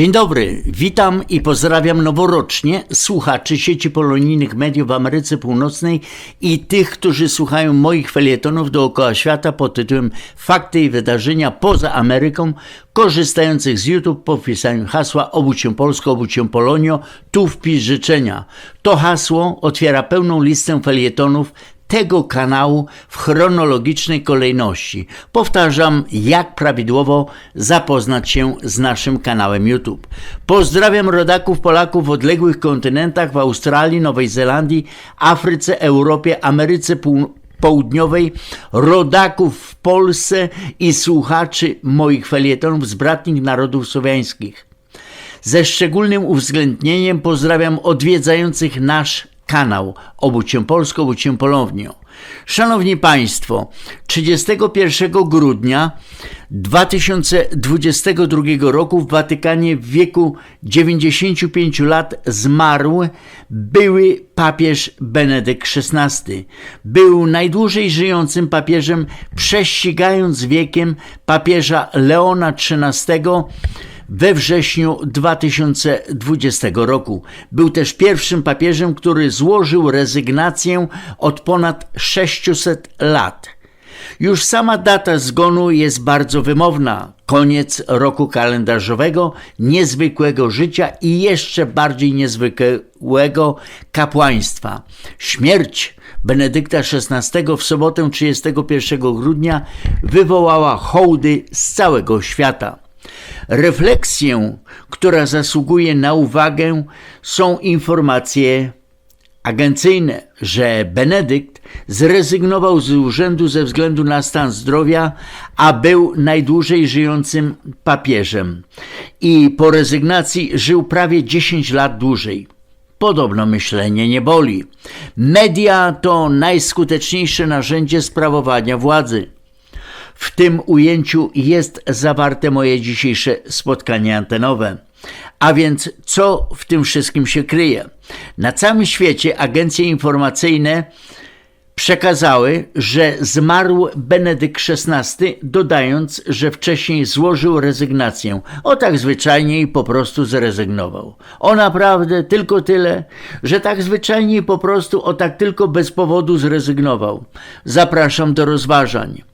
Dzień dobry, witam i pozdrawiam noworocznie słuchaczy sieci polonijnych mediów w Ameryce Północnej i tych, którzy słuchają moich felietonów dookoła świata pod tytułem Fakty i wydarzenia poza Ameryką, korzystających z YouTube po wpisaniu hasła Obudź się Polsko, obudź się Polonio, tu wpisz życzenia. To hasło otwiera pełną listę felietonów tego kanału w chronologicznej kolejności. Powtarzam, jak prawidłowo zapoznać się z naszym kanałem YouTube. Pozdrawiam rodaków Polaków w odległych kontynentach w Australii, Nowej Zelandii, Afryce, Europie, Ameryce Pół Południowej, rodaków w Polsce i słuchaczy moich felietonów z bratnich narodów słowiańskich. Ze szczególnym uwzględnieniem pozdrawiam odwiedzających nasz kanał Obudź się Polsko, Obudź się Polonio. Szanowni Państwo, 31 grudnia 2022 roku w Watykanie w wieku 95 lat zmarł były papież Benedykt XVI. Był najdłużej żyjącym papieżem, prześcigając wiekiem papieża Leona XIII we wrześniu 2020 roku. Był też pierwszym papieżem, który złożył rezygnację od ponad 600 lat. Już sama data zgonu jest bardzo wymowna. Koniec roku kalendarzowego, niezwykłego życia i jeszcze bardziej niezwykłego kapłaństwa. Śmierć Benedykta XVI w sobotę 31 grudnia wywołała hołdy z całego świata. Refleksją, która zasługuje na uwagę, są informacje agencyjne, że Benedykt zrezygnował z urzędu ze względu na stan zdrowia, a był najdłużej żyjącym papieżem i po rezygnacji żył prawie 10 lat dłużej. Podobno myślenie nie boli. Media to najskuteczniejsze narzędzie sprawowania władzy. W tym ujęciu jest zawarte moje dzisiejsze spotkanie antenowe. A więc co w tym wszystkim się kryje? Na całym świecie agencje informacyjne przekazały, że zmarł Benedykt XVI, dodając, że wcześniej złożył rezygnację. O tak zwyczajnie i po prostu zrezygnował. O naprawdę tylko tyle, że tak zwyczajnie i po prostu o tak tylko bez powodu zrezygnował. Zapraszam do rozważań.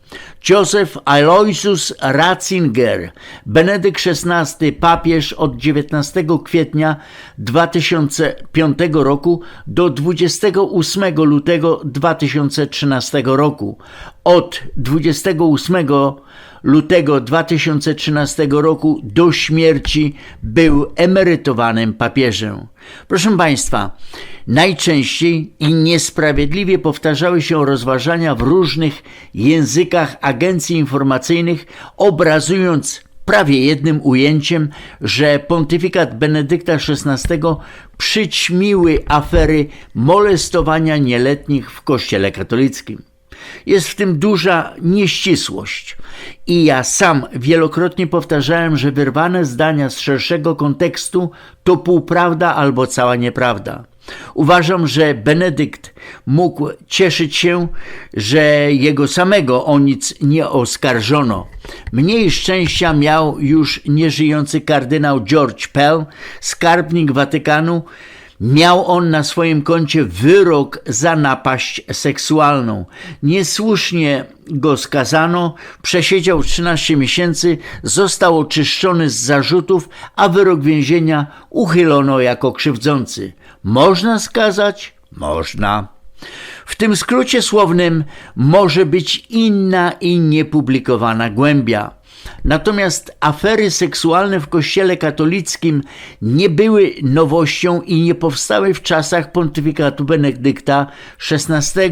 Józef Aloysius Ratzinger, Benedykt XVI, papież od 19 kwietnia 2005 roku do 28 lutego 2013 roku. Od 28 lutego 2013 roku do śmierci był emerytowanym papieżem. Proszę Państwa, najczęściej i niesprawiedliwie powtarzały się rozważania w różnych językach agencji informacyjnych, obrazując prawie jednym ujęciem, że pontyfikat Benedykta XVI przyćmiły afery molestowania nieletnich w Kościele katolickim. Jest w tym duża nieścisłość. I ja sam wielokrotnie powtarzałem, że wyrwane zdania z szerszego kontekstu to półprawda albo cała nieprawda. Uważam, że Benedykt mógł cieszyć się, że jego samego o nic nie oskarżono. Mniej szczęścia miał już nieżyjący kardynał George Pell, skarbnik Watykanu. Miał on na swoim koncie wyrok za napaść seksualną. Niesłusznie go skazano, przesiedział 13 miesięcy, został oczyszczony z zarzutów, a wyrok więzienia uchylono jako krzywdzący. Można skazać? Można. W tym skrócie słownym może być inna i niepublikowana głębia. Natomiast afery seksualne w Kościele katolickim nie były nowością i nie powstały w czasach pontyfikatu Benedykta XVI.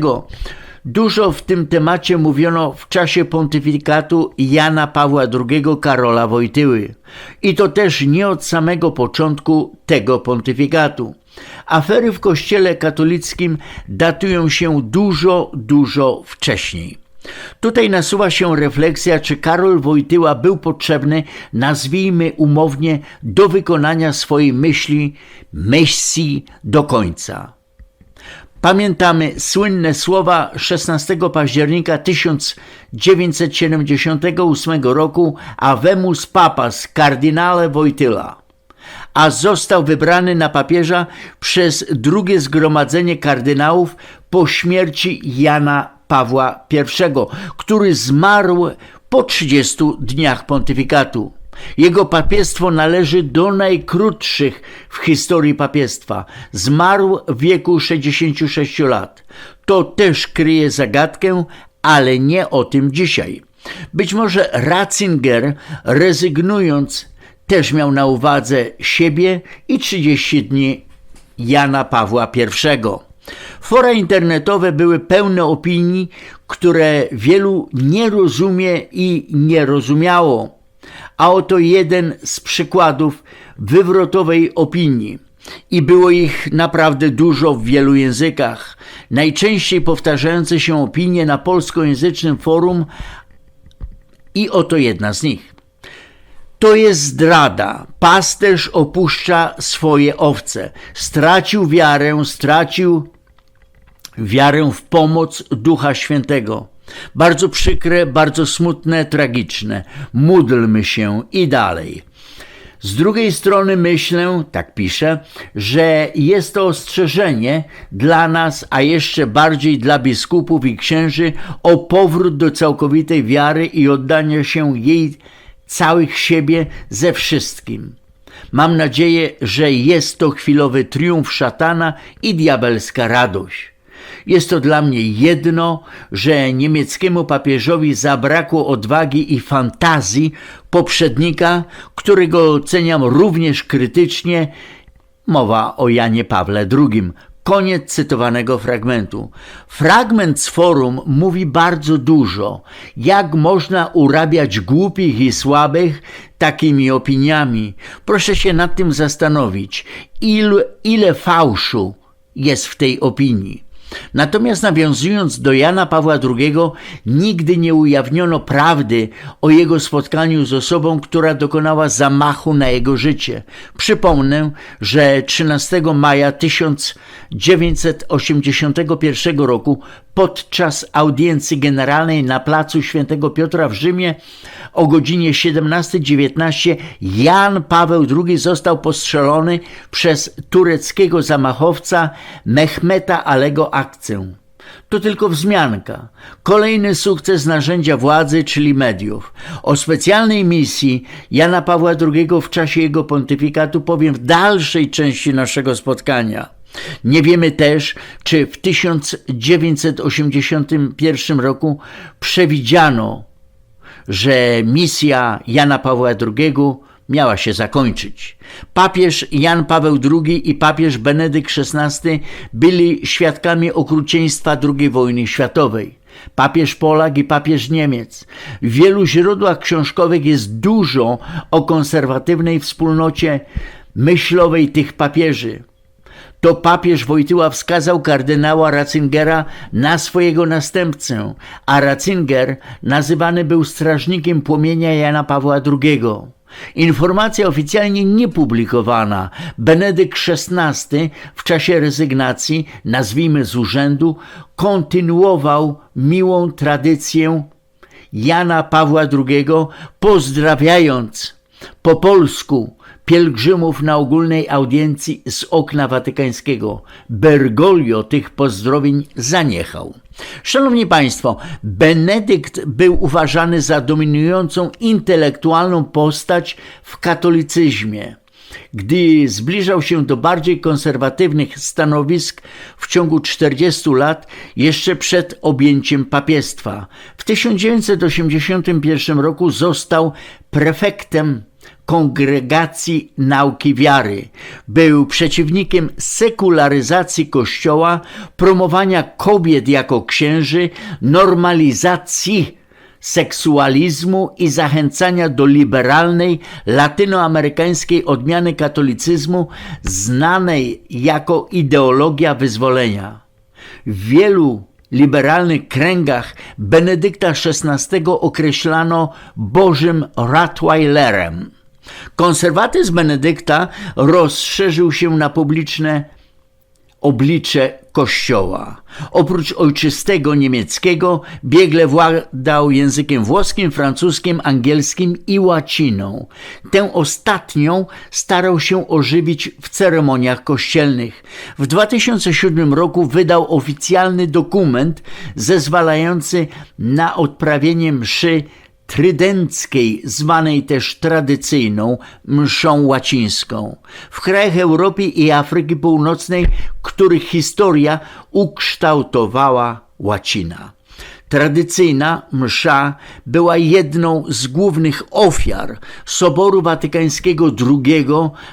Dużo w tym temacie mówiono w czasie pontyfikatu Jana Pawła II Karola Wojtyły. I to też nie od samego początku tego pontyfikatu. Afery w Kościele katolickim datują się dużo, dużo wcześniej. Tutaj nasuwa się refleksja, czy Karol Wojtyła był potrzebny, nazwijmy umownie, do wykonania swojej myśli, misji do końca. Pamiętamy słynne słowa 16 października 1978 roku Avemus Papas kardynale Wojtyla, a został wybrany na papieża przez drugie zgromadzenie kardynałów po śmierci Jana Pawła I, który zmarł po 30 dniach pontyfikatu. Jego papiestwo należy do najkrótszych w historii papiestwa. Zmarł w wieku 66 lat. To też kryje zagadkę, ale nie o tym dzisiaj. Być może Ratzinger, rezygnując, też miał na uwadze siebie i 30 dni Jana Pawła I. Fora internetowe były pełne opinii, które wielu nie rozumie i nie rozumiało. A oto jeden z przykładów wywrotowej opinii. I było ich naprawdę dużo w wielu językach. Najczęściej powtarzające się opinie na polskojęzycznym forum, i oto jedna z nich. To jest zdrada. Pasterz opuszcza swoje owce. Stracił wiarę, stracił wiarę w pomoc Ducha Świętego. Bardzo przykre, bardzo smutne, tragiczne. Módlmy się i dalej. Z drugiej strony myślę, tak piszę, że jest to ostrzeżenie dla nas, a jeszcze bardziej dla biskupów i księży o powrót do całkowitej wiary i oddania się jej całych siebie ze wszystkim. Mam nadzieję, że jest to chwilowy triumf szatana i diabelska radość. Jest to dla mnie jedno, że niemieckiemu papieżowi zabrakło odwagi i fantazji poprzednika, którego oceniam również krytycznie. Mowa o Janie Pawle II. Koniec cytowanego fragmentu. Fragment z forum mówi bardzo dużo, jak można urabiać głupich i słabych takimi opiniami. Proszę się nad tym zastanowić, ile, ile fałszu jest w tej opinii. Natomiast nawiązując do Jana Pawła II, nigdy nie ujawniono prawdy o jego spotkaniu z osobą, która dokonała zamachu na jego życie. Przypomnę, że 13 maja 1981 roku podczas audiencji generalnej na placu Świętego Piotra w Rzymie o godzinie 17.19 Jan Paweł II został postrzelony przez tureckiego zamachowca Mehmeta Alego Akcę. To tylko wzmianka. Kolejny sukces narzędzia władzy, czyli mediów. O specjalnej misji Jana Pawła II w czasie jego pontyfikatu powiem w dalszej części naszego spotkania. Nie wiemy też, czy w 1981 roku przewidziano, że misja Jana Pawła II miała się zakończyć. Papież Jan Paweł II i papież Benedykt XVI byli świadkami okrucieństwa II wojny światowej. Papież Polak i papież Niemiec. W wielu źródłach książkowych jest dużo o konserwatywnej wspólnocie myślowej tych papieży to papież Wojtyła wskazał kardynała Ratzingera na swojego następcę, a Ratzinger nazywany był strażnikiem płomienia Jana Pawła II. Informacja oficjalnie niepublikowana. Benedykt XVI w czasie rezygnacji, nazwijmy z urzędu, kontynuował miłą tradycję Jana Pawła II, pozdrawiając po polsku pielgrzymów na ogólnej audiencji z okna watykańskiego. Bergoglio tych pozdrowień zaniechał. Szanowni Państwo, Benedykt był uważany za dominującą intelektualną postać w katolicyzmie. Gdy zbliżał się do bardziej konserwatywnych stanowisk w ciągu 40 lat, jeszcze przed objęciem papiestwa, w 1981 roku został prefektem Kongregacji Nauki Wiary. Był przeciwnikiem sekularyzacji Kościoła, promowania kobiet jako księży, normalizacji seksualizmu i zachęcania do liberalnej, latynoamerykańskiej odmiany katolicyzmu, znanej jako ideologia wyzwolenia. W wielu liberalnych kręgach Benedykta XVI określano Bożym Rottweilerem. Konserwatyzm Benedykta rozszerzył się na publiczne oblicze Kościoła. Oprócz ojczystego niemieckiego biegle władał językiem włoskim, francuskim, angielskim i łaciną. Tę ostatnią starał się ożywić w ceremoniach kościelnych. W 2007 roku wydał oficjalny dokument zezwalający na odprawienie mszy trydenckiej, zwanej też tradycyjną mszą łacińską. W krajach Europy i Afryki Północnej, których historia ukształtowała łacina. Tradycyjna msza była jedną z głównych ofiar Soboru Watykańskiego II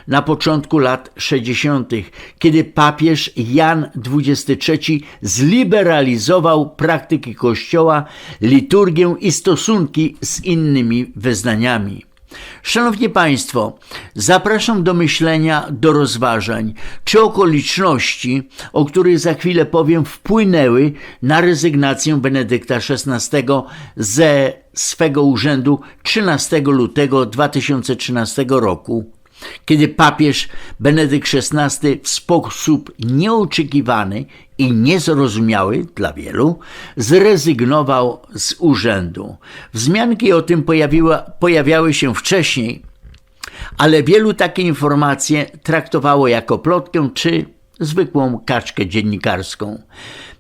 na początku lat 60., kiedy papież Jan XXIII zliberalizował praktyki Kościoła, liturgię i stosunki z innymi wyznaniami. Szanowni Państwo, zapraszam do myślenia, do rozważań, czy okoliczności, o których za chwilę powiem, wpłynęły na rezygnację Benedykta XVI ze swego urzędu 13 lutego 2013 roku kiedy papież Benedykt XVI w sposób nieoczekiwany i niezrozumiały dla wielu zrezygnował z urzędu. Wzmianki o tym pojawiła, pojawiały się wcześniej, ale wielu takie informacje traktowało jako plotkę czy zwykłą kaczkę dziennikarską.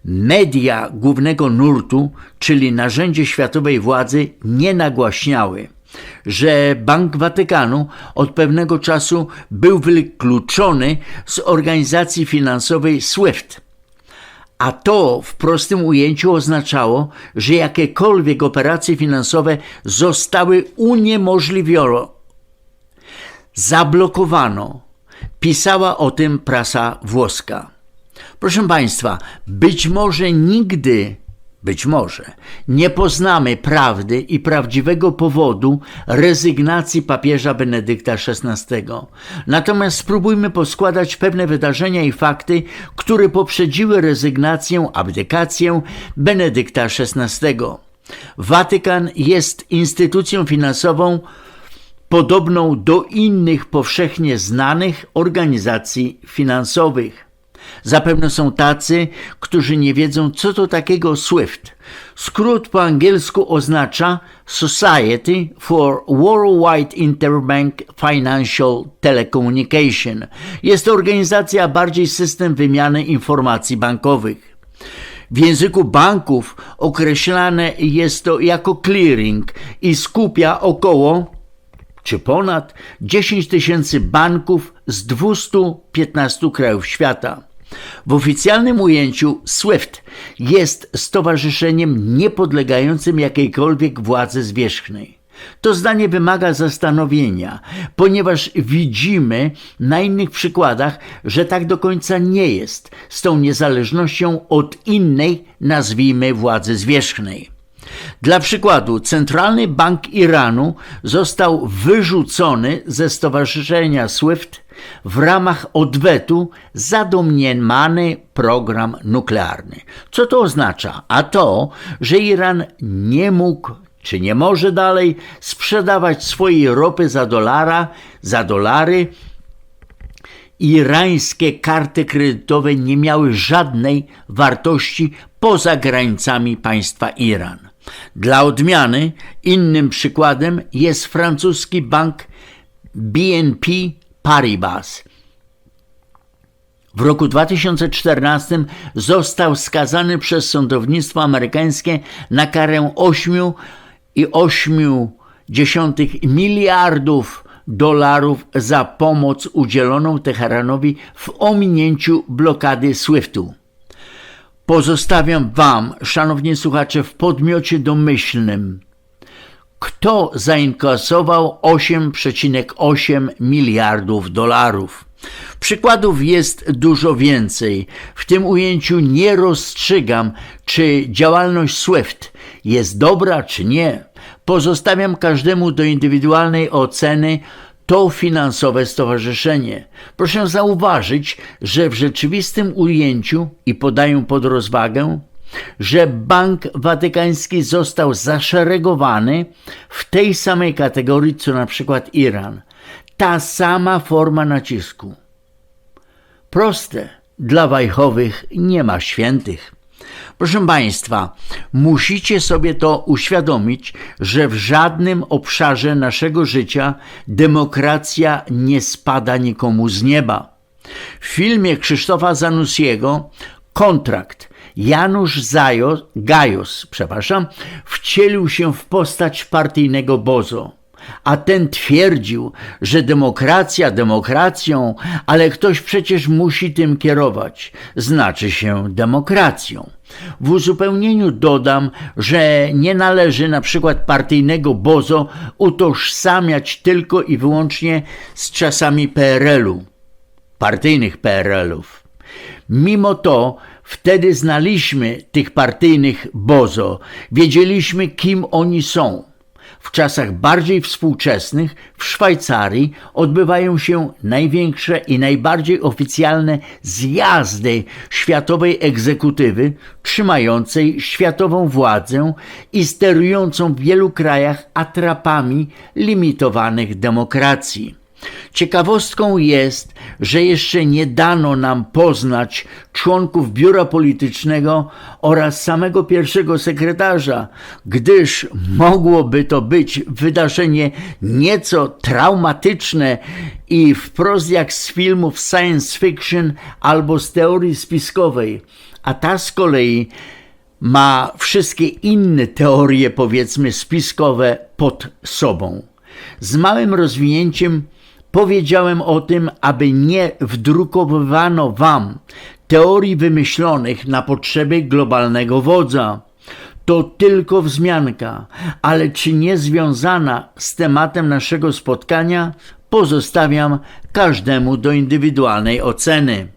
Media głównego nurtu, czyli narzędzie światowej władzy, nie nagłaśniały – że Bank Watykanu od pewnego czasu był wykluczony z organizacji finansowej SWIFT. A to w prostym ujęciu oznaczało, że jakiekolwiek operacje finansowe zostały uniemożliwione. Zablokowano. Pisała o tym prasa włoska. Proszę Państwa, być może nigdy być może nie poznamy prawdy i prawdziwego powodu rezygnacji papieża Benedykta XVI. Natomiast spróbujmy poskładać pewne wydarzenia i fakty, które poprzedziły rezygnację, abdykację Benedykta XVI. Watykan jest instytucją finansową podobną do innych powszechnie znanych organizacji finansowych. Zapewne są tacy, którzy nie wiedzą, co to takiego SWIFT. Skrót po angielsku oznacza Society for Worldwide Interbank Financial Telecommunication. Jest to organizacja bardziej system wymiany informacji bankowych. W języku banków określane jest to jako clearing i skupia około czy ponad 10 tysięcy banków z 215 krajów świata. W oficjalnym ujęciu SWIFT jest stowarzyszeniem niepodlegającym jakiejkolwiek władzy zwierzchnej. To zdanie wymaga zastanowienia, ponieważ widzimy na innych przykładach, że tak do końca nie jest z tą niezależnością od innej, nazwijmy, władzy zwierzchnej. Dla przykładu, Centralny Bank Iranu został wyrzucony ze stowarzyszenia SWIFT w ramach odwetu za domniemany program nuklearny. Co to oznacza? A to, że Iran nie mógł czy nie może dalej sprzedawać swojej ropy za dolara, za dolary. Irańskie karty kredytowe nie miały żadnej wartości poza granicami państwa Iran. Dla odmiany innym przykładem jest francuski bank BNP Paribas. W roku 2014 został skazany przez sądownictwo amerykańskie na karę 8,8 miliardów dolarów za pomoc udzieloną Teheranowi w ominięciu blokady SWIFT-u. Pozostawiam Wam, szanowni słuchacze, w podmiocie domyślnym, kto zainkasował 8,8 miliardów dolarów. Przykładów jest dużo więcej. W tym ujęciu nie rozstrzygam, czy działalność SWIFT jest dobra, czy nie. Pozostawiam każdemu do indywidualnej oceny to finansowe stowarzyszenie. Proszę zauważyć, że w rzeczywistym ujęciu i podaję pod rozwagę, że Bank Watykański został zaszeregowany w tej samej kategorii co na przykład Iran. Ta sama forma nacisku. Proste, dla wajchowych nie ma świętych. Proszę Państwa, musicie sobie to uświadomić, że w żadnym obszarze naszego życia demokracja nie spada nikomu z nieba. W filmie Krzysztofa Zanussiego Kontrakt Janusz Zajos, Gajos przepraszam, wcielił się w postać partyjnego bozo a ten twierdził, że demokracja demokracją, ale ktoś przecież musi tym kierować, znaczy się demokracją. W uzupełnieniu dodam, że nie należy na przykład partyjnego bozo utożsamiać tylko i wyłącznie z czasami PRL-u, partyjnych PRL-ów. Mimo to wtedy znaliśmy tych partyjnych bozo, wiedzieliśmy kim oni są. W czasach bardziej współczesnych w Szwajcarii odbywają się największe i najbardziej oficjalne zjazdy światowej egzekutywy, trzymającej światową władzę i sterującą w wielu krajach atrapami limitowanych demokracji. Ciekawostką jest, że jeszcze nie dano nam poznać członków biura politycznego oraz samego pierwszego sekretarza, gdyż mogłoby to być wydarzenie nieco traumatyczne i wprost jak z filmów science fiction albo z teorii spiskowej, a ta z kolei ma wszystkie inne teorie, powiedzmy, spiskowe pod sobą. Z małym rozwinięciem Powiedziałem o tym, aby nie wdrukowywano wam teorii wymyślonych na potrzeby globalnego wodza. To tylko wzmianka, ale czy nie związana z tematem naszego spotkania, pozostawiam każdemu do indywidualnej oceny.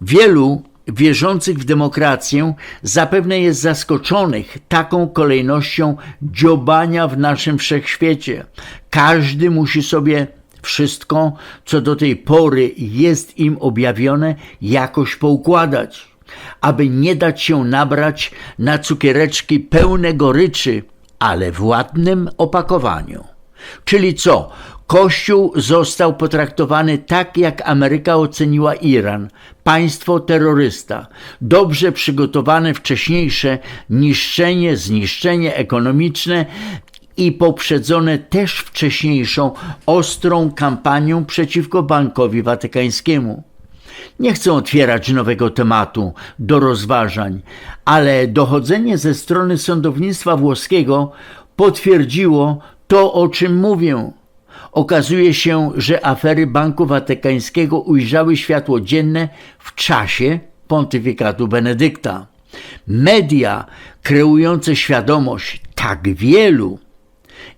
Wielu wierzących w demokrację zapewne jest zaskoczonych taką kolejnością dziobania w naszym wszechświecie. Każdy musi sobie wszystko, co do tej pory jest im objawione, jakoś poukładać, aby nie dać się nabrać na cukiereczki pełne goryczy, ale w ładnym opakowaniu. Czyli co? Kościół został potraktowany tak, jak Ameryka oceniła Iran państwo terrorysta, dobrze przygotowane wcześniejsze niszczenie, zniszczenie ekonomiczne i poprzedzone też wcześniejszą ostrą kampanią przeciwko Bankowi Watykańskiemu. Nie chcę otwierać nowego tematu do rozważań, ale dochodzenie ze strony sądownictwa włoskiego potwierdziło to, o czym mówię. Okazuje się, że afery Banku Watykańskiego ujrzały światło dzienne w czasie pontyfikatu Benedykta. Media kreujące świadomość tak wielu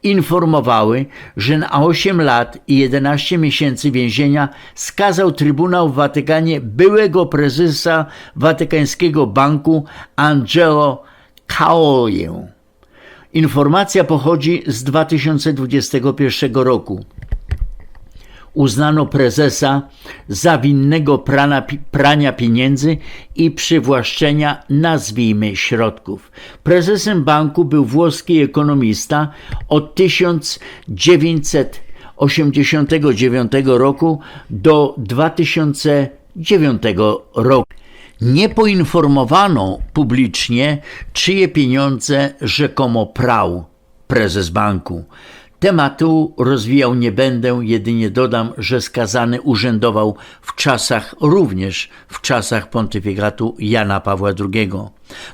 informowały, że na 8 lat i 11 miesięcy więzienia skazał Trybunał w Watykanie byłego prezesa Watykańskiego Banku Angelo Caoję. Informacja pochodzi z 2021 roku. uznano prezesa za winnego prana, prania pieniędzy i przywłaszczenia, nazwijmy, środków. Prezesem banku był włoski ekonomista od 1989 roku do 2009 roku. Nie poinformowano publicznie, czyje pieniądze rzekomo prał prezes banku. Tematu rozwijał nie będę, jedynie dodam, że skazany urzędował w czasach, również w czasach pontyfikatu Jana Pawła II.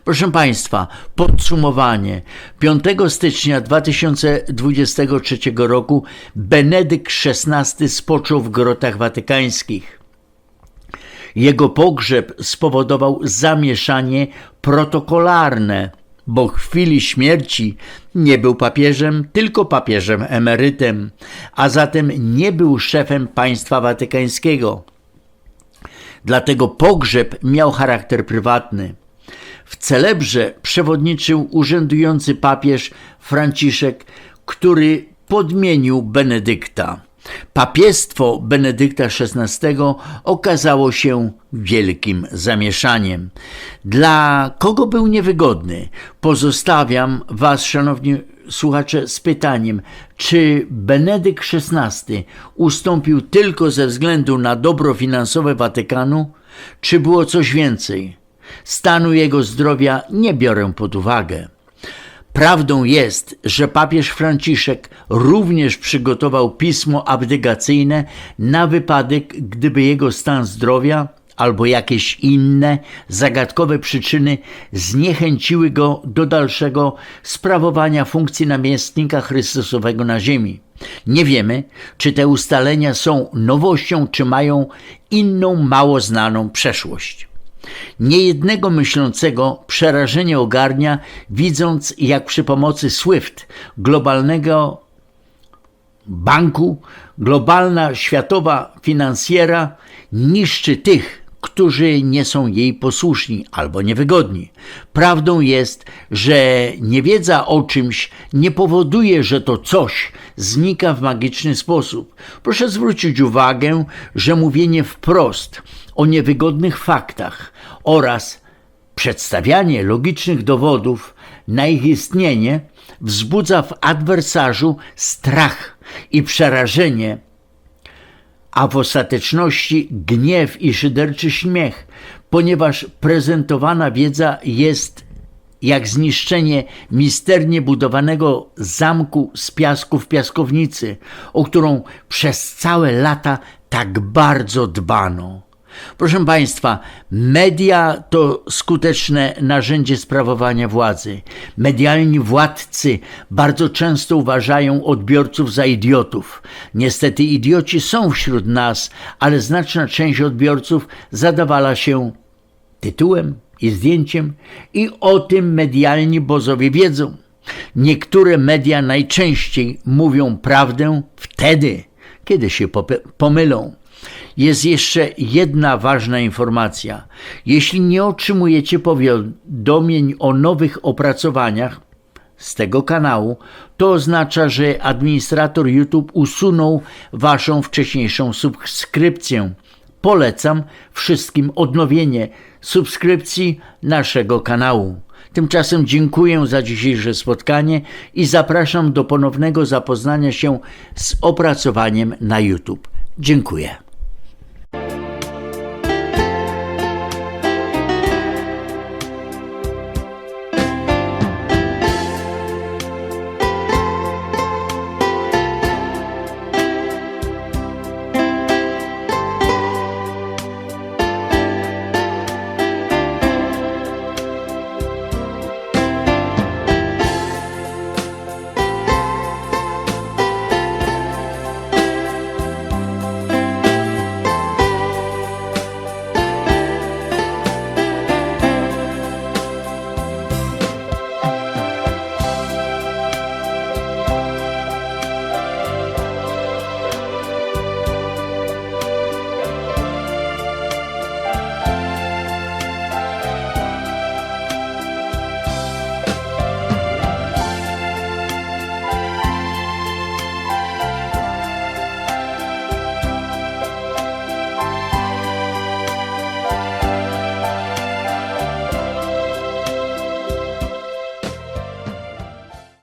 Proszę Państwa, podsumowanie. 5 stycznia 2023 roku Benedykt XVI spoczął w grotach watykańskich. Jego pogrzeb spowodował zamieszanie protokolarne, bo w chwili śmierci nie był papieżem, tylko papieżem emerytem, a zatem nie był szefem państwa watykańskiego. Dlatego pogrzeb miał charakter prywatny. W celebrze przewodniczył urzędujący papież Franciszek, który podmienił Benedykta. Papiestwo Benedykta XVI okazało się wielkim zamieszaniem. Dla kogo był niewygodny? Pozostawiam Was, szanowni słuchacze, z pytaniem, czy Benedykt XVI ustąpił tylko ze względu na dobro finansowe Watykanu, czy było coś więcej? Stanu jego zdrowia nie biorę pod uwagę. Prawdą jest, że papież Franciszek również przygotował pismo abdygacyjne na wypadek, gdyby jego stan zdrowia albo jakieś inne zagadkowe przyczyny zniechęciły go do dalszego sprawowania funkcji namiestnika Chrystusowego na ziemi. Nie wiemy, czy te ustalenia są nowością, czy mają inną, mało znaną przeszłość. Niejednego myślącego przerażenie ogarnia, widząc jak przy pomocy SWIFT, globalnego banku, globalna światowa finansjera niszczy tych, którzy nie są jej posłuszni albo niewygodni. Prawdą jest, że niewiedza o czymś nie powoduje, że to coś znika w magiczny sposób. Proszę zwrócić uwagę, że mówienie wprost o niewygodnych faktach oraz przedstawianie logicznych dowodów na ich istnienie wzbudza w adwersarzu strach i przerażenie a w ostateczności gniew i szyderczy śmiech, ponieważ prezentowana wiedza jest jak zniszczenie misternie budowanego zamku z piasku w piaskownicy, o którą przez całe lata tak bardzo dbano. Proszę Państwa, media to skuteczne narzędzie sprawowania władzy. Medialni władcy bardzo często uważają odbiorców za idiotów. Niestety idioci są wśród nas, ale znaczna część odbiorców zadawala się tytułem i zdjęciem i o tym medialni bozowie wiedzą. Niektóre media najczęściej mówią prawdę wtedy, kiedy się pomylą. Jest jeszcze jedna ważna informacja. Jeśli nie otrzymujecie powiadomień o nowych opracowaniach z tego kanału, to oznacza, że administrator YouTube usunął waszą wcześniejszą subskrypcję. Polecam wszystkim odnowienie subskrypcji naszego kanału. Tymczasem dziękuję za dzisiejsze spotkanie i zapraszam do ponownego zapoznania się z opracowaniem na YouTube. Dziękuję.